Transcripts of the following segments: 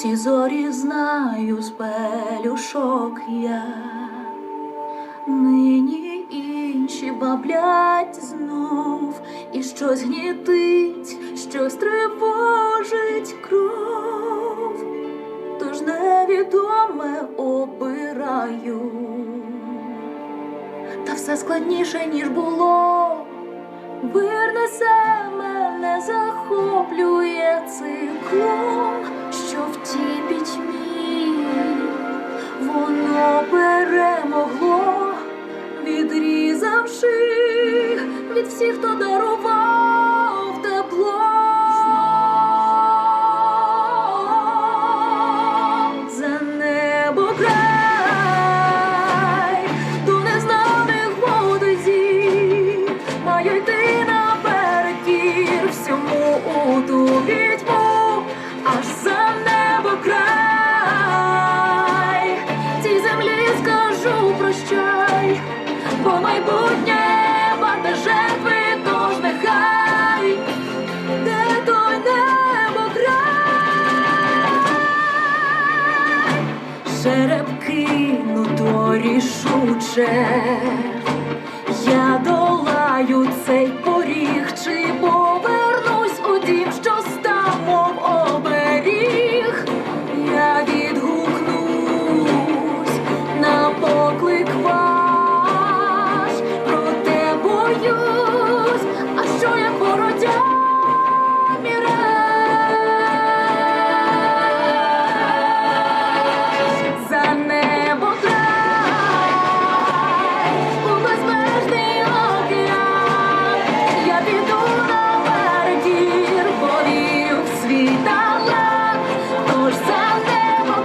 ці зорі знаю з пелюшок я. Нині інші баблять знов, і щось гнітить, щось тривожить кров, тож невідоме обираю, та все складніше, ніж було. Вир несе мене захоплює циклом, що в тій пітьмі. Воно перемогло, відрізавши від всіх, хто дарував жереб кинуто рішуче. Я долаю цей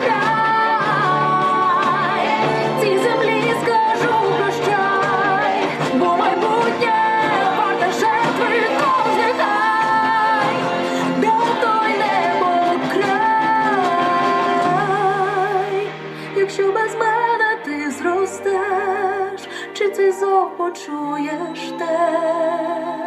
край, цій землі скажу прощай, бо майбутнє варте жертви, тож той небо край, якщо без мене ти зростеш, чи цей зов почуєш теж?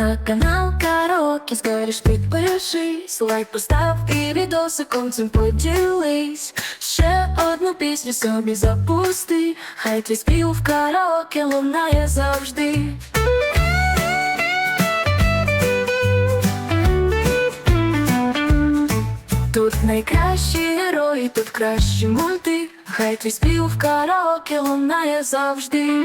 На канал Караоке скоріш підпишись, лайк постав і відосиком цим поділись. Ще одну пісню собі запусти, хай твій спів в караоке лунає завжди. Тут найкращі герої, тут кращі мульти, хай твій спів в караоке лунає завжди.